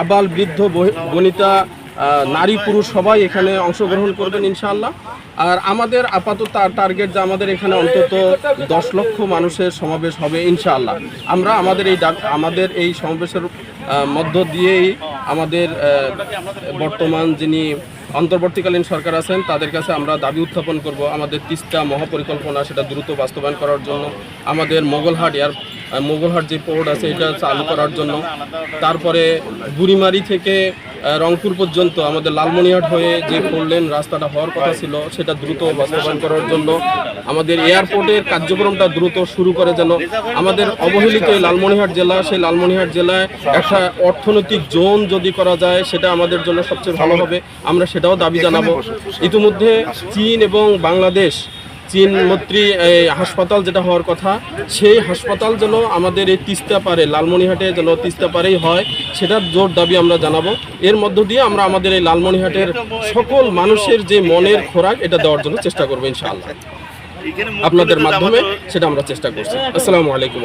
আবাল বৃদ্ধ বনিতা নারী পুরুষ সবাই এখানে অংশগ্রহণ করবেন ইনশাআল্লাহ। আর আমাদের আপাতত টার্গেট যে আমাদের এখানে অন্তত দশ লক্ষ মানুষের সমাবেশ হবে ইনশাআল্লাহ। আমরা আমাদের এই আমাদের এই সমাবেশের মধ্য দিয়েই আমাদের বর্তমান যিনি অন্তর্বর্তীকালীন সরকার আছেন, তাদের কাছে আমরা দাবি উত্থাপন করব আমাদের তিস্তা মহাপরিকল্পনা, সেটা দ্রুত বাস্তবায়ন করার জন্য। আমাদের মোগলহাট এয়ার মোগলহাট যে পোর্ট আছে, এটা চালু করার জন্য। তারপরে বুড়িমারি থেকে রংপুর পর্যন্ত আমাদের লালমনিহাট হয়ে যে ফোর লেন রাস্তাটা হওয়ার কথা ছিল, সেটা দ্রুত বাস্তবায়ন করার জন্য আমাদের এয়ারপোর্টের কার্যক্রমটা দ্রুত শুরু করে যেন আমাদের অবহেলিত লালমনিহাট জেলা, সেই লালমনিহাট জেলায় একটা অর্থনৈতিক জোন যদি করা যায়, সেটা আমাদের জন্য সবচেয়ে ভালো হবে। আমরা সেটাও দাবি জানাব। ইতিমধ্যে চীন এবং বাংলাদেশ চীন মন্ত্রী এই হাসপাতাল যেটা হওয়ার কথা, সেই হাসপাতাল যেন আমাদের এই তিস্তা পারে লালমনিহাটে যেন তিস্তা পারেই হয়, সেটার জোর দাবি আমরা জানাব। এর মধ্য দিয়ে আমরা আমাদের এই লালমনিহাটের সকল মানুষের যে মনের খোরাক, এটা দেওয়ার জন্য চেষ্টা করব ইনশাআল্লাহ। আপনাদের মাধ্যমে সেটা আমরা চেষ্টা করছি। আসসালামু আলাইকুম